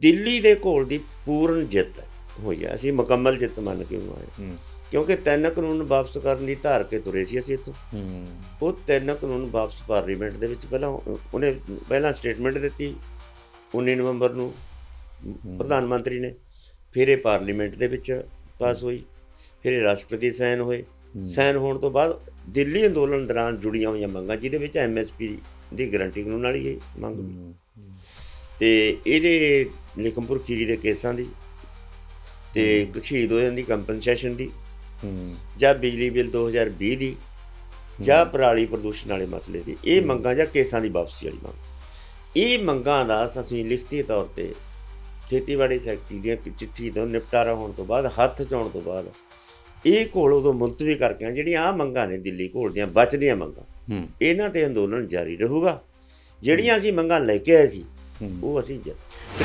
ਦਿੱਲੀ ਦੇ ਘੋਲ ਦੀ ਪੂਰਨ ਜਿੱਤ ਹੋਈ ਹੈ। ਅਸੀਂ ਮੁਕੰਮਲ ਜਿੱਤ ਮੰਨ ਕੇ ਆਏ ਕਿਉਂਕਿ ਤਿੰਨ ਕਾਨੂੰਨ ਵਾਪਸ ਕਰਨ ਦੀ ਧਾਰ ਕੇ ਤੁਰੇ ਸੀ ਅਸੀਂ ਇੱਥੋਂ। ਉਹ ਤਿੰਨ ਕਾਨੂੰਨ ਵਾਪਸ ਪਾਰਲੀਮੈਂਟ ਦੇ ਵਿੱਚ ਪਹਿਲਾਂ ਉਹ- ਉਹਨੇ ਪਹਿਲਾਂ ਸਟੇਟਮੈਂਟ ਦਿੱਤੀ 19 ਨਵੰਬਰ ਨੂੰ ਪ੍ਰਧਾਨ ਮੰਤਰੀ ਨੇ। ਫਿਰ ਇਹ ਪਾਰਲੀਮੈਂਟ ਦੇ ਵਿੱਚ ਪਾਸ ਹੋਈ। ਫਿਰ ਇਹ ਰਾਸ਼ਟਰਪਤੀ ਸਾਈਨ ਹੋਏ। ਸਾਈਨ ਹੋਣ ਤੋਂ ਬਾਅਦ ਦਿੱਲੀ ਅੰਦੋਲਨ ਦੌਰਾਨ ਜੁੜੀਆਂ ਹੋਈਆਂ ਮੰਗਾਂ ਜਿਹਦੇ ਵਿੱਚ ਐਮਐਸਪੀ ਦੀ ਗਾਰੰਟੀ ਕਾਨੂੰਨ ਵਾਲੀ ਮੰਗ ਤੇ ਇਹਦੇ ਲਿਖਮਪੁਰ ਖੀਰੀ ਦੇ ਕੇਸਾਂ ਦੀ ਤੇ ਸ਼ਹੀਦ ਹੋਏ ਦੀ ਕੰਪਨਸੇਸ਼ਨ ਦੀ ਹੂੰ। ਜਾਂ ਬਿਜਲੀ ਬਿੱਲ 2020 ਦੀ ਜਾਂ ਪਰਾਲੀ ਪ੍ਰਦੂਸ਼ਣ ਵਾਲੇ ਮਸਲੇ ਦੀ ਇਹ ਮੰਗਾਂ ਜਾਂ ਕੇਸਾਂ ਦੀ ਵਾਪਸੀ ਵਾਲੀ ਮੰਗ। ਇਹ ਮੰਗਾਂ ਦਾ ਅਸੀਂ ਲਿਖਤੀ ਤੌਰ ਤੇ ਖੇਤੀਬਾੜੀ ਸੈਕਟਰੀ ਦੀਆਂ ਚਿੱਠੀ ਤੋਂ ਨਿਪਟਾਰਾ ਹੋਣ ਤੋਂ ਬਾਅਦ ਹੱਥ 'ਚ ਆਉਣ ਤੋਂ ਬਾਅਦ ਇਹ ਘੋਲ ਉਦੋਂ ਮੁਲਤਵੀ ਕਰਕੇ ਆ ਜਿਹੜੀਆਂ ਆ ਮੰਗਾਂ ਨੇ ਦਿੱਲੀ ਘੋਲ ਦੀਆਂ ਬਚਦੀਆਂ ਮੰਗਾਂ ਇਹਨਾਂ ਤੇ ਅੰਦੋਲਨ ਜਾਰੀ ਰਹੂਗਾ। ਜਿਹੜੀਆਂ ਅਸੀਂ ਮੰਗਾਂ ਲੈ ਕੇ ਆਏ ਸੀ ਉਹ ਅਸੀਂ ਜਿੱਤ